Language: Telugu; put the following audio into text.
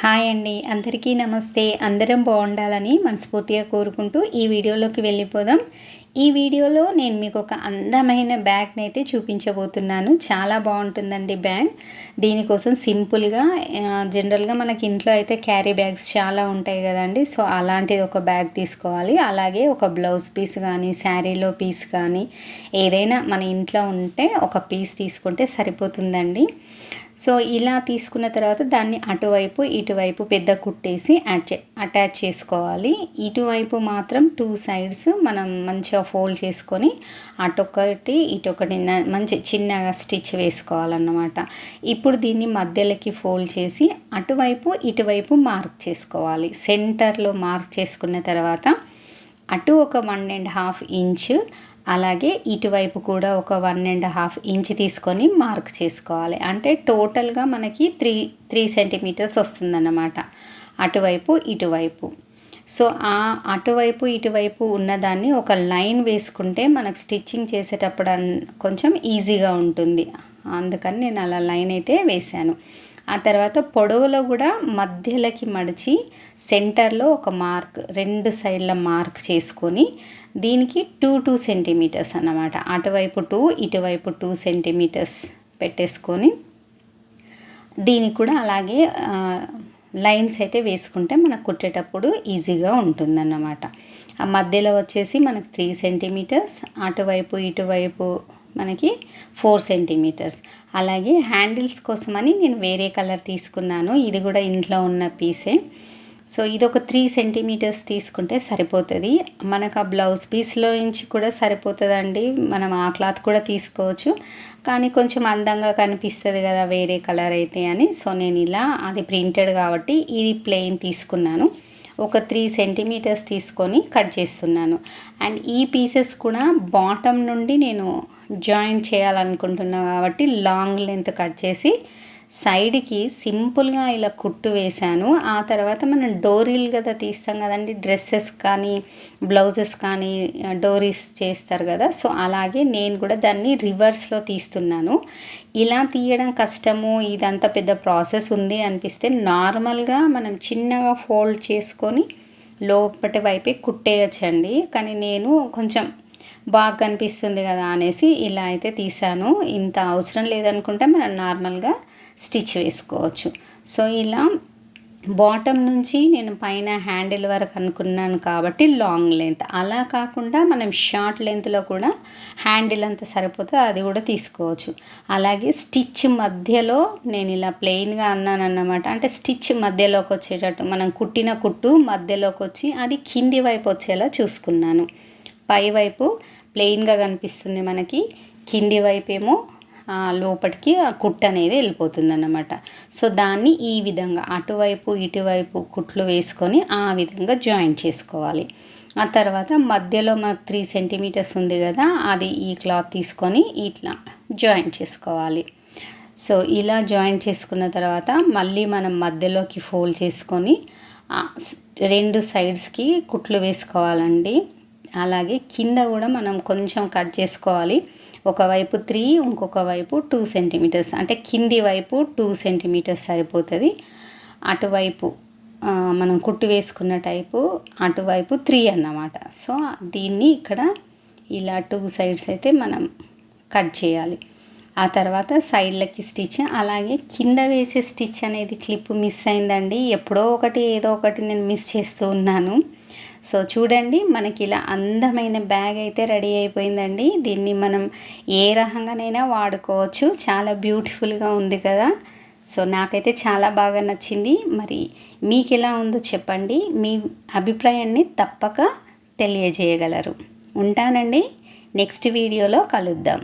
హాయ్ అండి. అందరికీ నమస్తే. అందరం బాగుండాలని మనస్ఫూర్తిగా కోరుకుంటూ ఈ వీడియోలోకి వెళ్ళిపోదాం. ఈ వీడియోలో నేను మీకు ఒక అందమైన బ్యాగ్ని అయితే చూపించబోతున్నాను. చాలా బాగుంటుందండి బ్యాగ్. దీనికోసం సింపుల్గా జనరల్గా మనకి ఇంట్లో అయితే క్యారీ బ్యాగ్స్ చాలా ఉంటాయి కదండి. సో అలాంటిది ఒక బ్యాగ్ తీసుకోవాలి. అలాగే ఒక బ్లౌజ్ పీస్ కానీ శారీలో పీస్ కానీ ఏదైనా మన ఇంట్లో ఉంటే ఒక పీస్ తీసుకుంటే సరిపోతుందండి. సో ఇలా తీసుకున్న తర్వాత దాన్ని అటువైపు ఇటువైపు పెద్ద కుట్టేసి అటాచ్ చేసుకోవాలి. ఇటువైపు మాత్రం టూ సైడ్స్ మనం మంచిగా ఫోల్డ్ చేసుకొని అటొకటి ఇటొకటి మంచి చిన్నగా స్టిచ్ వేసుకోవాలన్నమాట. ఇప్పుడు దీన్ని మధ్యలోకి ఫోల్డ్ చేసి అటువైపు ఇటువైపు మార్క్ చేసుకోవాలి. సెంటర్లో మార్క్ చేసుకున్న తర్వాత అటు ఒక వన్ అండ్ హాఫ్ ఇంచ్ అలాగే ఇటువైపు కూడా ఒక వన్ అండ్ హాఫ్ ఇంచ్ తీసుకొని మార్క్ చేసుకోవాలి. అంటే టోటల్గా మనకి త్రీ త్రీ సెంటీమీటర్స్ వస్తుందన్నమాట. అటువైపు ఇటువైపు. సో ఆ అటువైపు ఇటువైపు ఉన్నదాన్ని ఒక లైన్ వేసుకుంటే మనకు స్టిచ్చింగ్ చేసేటప్పుడు కొంచెం ఈజీగా ఉంటుంది. అందుకని నేను అలా లైన్ అయితే వేశాను. ఆ తర్వాత పొడవులో కూడా మధ్యలోకి మడిచి సెంటర్లో ఒక మార్క్ రెండు సైడ్ల మార్క్ చేసుకొని దీనికి టూ టూ సెంటీమీటర్స్ అన్నమాట. అటువైపు టూ ఇటువైపు టూ సెంటీమీటర్స్ పెట్టేసుకొని దీనికి కూడా అలాగే లైన్స్ అయితే వేసుకుంటే మనకు కుట్టేటప్పుడు ఈజీగా ఉంటుందన్నమాట. ఆ మధ్యలో వచ్చేసి మనకు త్రీ సెంటీమీటర్స్ అటువైపు ఇటువైపు మనకి ఫోర్ సెంటీమీటర్స్ అలాగే హ్యాండిల్స్ కోసమని నేను వేరే కలర్ తీసుకున్నాను. ఇది కూడా ఇంట్లో ఉన్న పీసే సో ఇది ఒక త్రీ సెంటీమీటర్స్ తీసుకుంటే సరిపోతుంది. మనకు ఆ బ్లౌజ్ పీస్లో నుంచి కూడా సరిపోతుందండి. మనం ఆ క్లాత్ కూడా తీసుకోవచ్చు. కానీ కొంచెం అందంగా కనిపిస్తుంది కదా వేరే కలర్ అయితే అని. సో నేను ఇలా అది ప్రింటెడ్ కాబట్టి ఇది ప్లెయిన్ తీసుకున్నాను. ఒక త్రీ సెంటీమీటర్స్ తీసుకొని కట్ చేస్తున్నాను. అండ్ ఈ పీసెస్ కూడా బాటమ్ నుండి నేను జాయిన్ చేయాలనుకుంటున్నాను కాబట్టి లాంగ్ లెంత్ కట్ చేసి సైడ్కి సింపుల్గా ఇలా కుట్టు వేశాను. ఆ తర్వాత మనం డోరీలు కదా తీస్తాం కదండి డ్రెస్సెస్ కానీ బ్లౌజెస్ కానీ డోరీస్ చేస్తారు కదా. సో అలాగే నేను కూడా దాన్ని రివర్స్లో తీస్తున్నాను. ఇలా తీయడం కష్టము ఇదంతా పెద్ద ప్రాసెస్ ఉంది అనిపిస్తే నార్మల్గా మనం చిన్నగా ఫోల్డ్ చేసుకొని లోపటి వైపే కుట్టేయచ్చండి. కానీ నేను కొంచెం బాగా కనిపిస్తుంది కదా అనేసి ఇలా అయితే తీసాను ఇంత అవసరం లేదనుకుంటే మనం నార్మల్గా స్టిచ్ వేసుకోవచ్చు. సో ఇలా బాటమ్ నుంచి నేను పైన హ్యాండిల్ వరకు అనుకున్నాను కాబట్టి లాంగ్ లెంత్ అలా కాకుండా మనం షార్ట్ లెంత్లో కూడా హ్యాండిల్ అంత సరిపోతే అది కూడా తీసుకోవచ్చు. అలాగే స్టిచ్ మధ్యలో నేను ఇలా ప్లెయిన్గా అన్నాను అన్నమాట అంటే స్టిచ్ మధ్యలోకి వచ్చేటట్టు మనం కుట్టిన కుట్టు మధ్యలోకి వచ్చి అది కింది వైపు వచ్చేలా చూసుకున్నాను. పై వైపు ప్లెయిన్గా కనిపిస్తుంది మనకి. కింది వైపు ఏమో లోపలికి ఆ కుట్ అనేది వెళ్ళిపోతుంది అన్నమాట సో దాన్ని ఈ విధంగా అటువైపు ఇటువైపు కుట్లు వేసుకొని ఆ విధంగా జాయిన్ చేసుకోవాలి. ఆ తర్వాత మధ్యలో మనకు త్రీ సెంటీమీటర్స్ ఉంది కదా అది ఈ క్లాత్ తీసుకొని ఇట్లా జాయిన్ చేసుకోవాలి. సో ఇలా జాయిన్ చేసుకున్న తర్వాత మళ్ళీ మనం మధ్యలోకి ఫోల్డ్ చేసుకొని రెండు సైడ్స్కి కుట్లు వేసుకోవాలండి. అలాగే కింద కూడా మనం కొంచెం కట్ చేసుకోవాలి. ఒకవైపు త్రీ ఇంకొక వైపు టూ సెంటీమీటర్స్. అంటే కింది వైపు టూ సెంటీమీటర్స్ సరిపోతుంది. అటువైపు మనం కుట్టు వేసుకున్న టైపు అటువైపు త్రీ అన్నమాట. సో దీన్ని ఇక్కడ ఇలా టూ సైడ్స్ అయితే మనం కట్ చేయాలి. ఆ తర్వాత సైడ్లకి స్టిచ్ అలాగే కింద వేసే స్టిచ్ అనేది క్లిప్ మిస్ అయిందండి. ఎప్పుడో ఒకటి ఏదో ఒకటి నేను మిస్ చేస్తూ ఉన్నాను. సో చూడండి మనకి ఇలా అందమైన బ్యాగ్ అయితే రెడీ అయిపోయిందండి. దీన్ని మనం ఏ రకంగానైనా వాడుకోవచ్చు. చాలా బ్యూటిఫుల్గా ఉంది కదా. సో నాకైతే చాలా బాగా నచ్చింది. మరి మీకు ఎలా ఉందో చెప్పండి. మీ అభిప్రాయాన్ని తప్పక తెలియజేయగలరు. ఉంటానండి. నెక్స్ట్ వీడియోలో కలుద్దాం.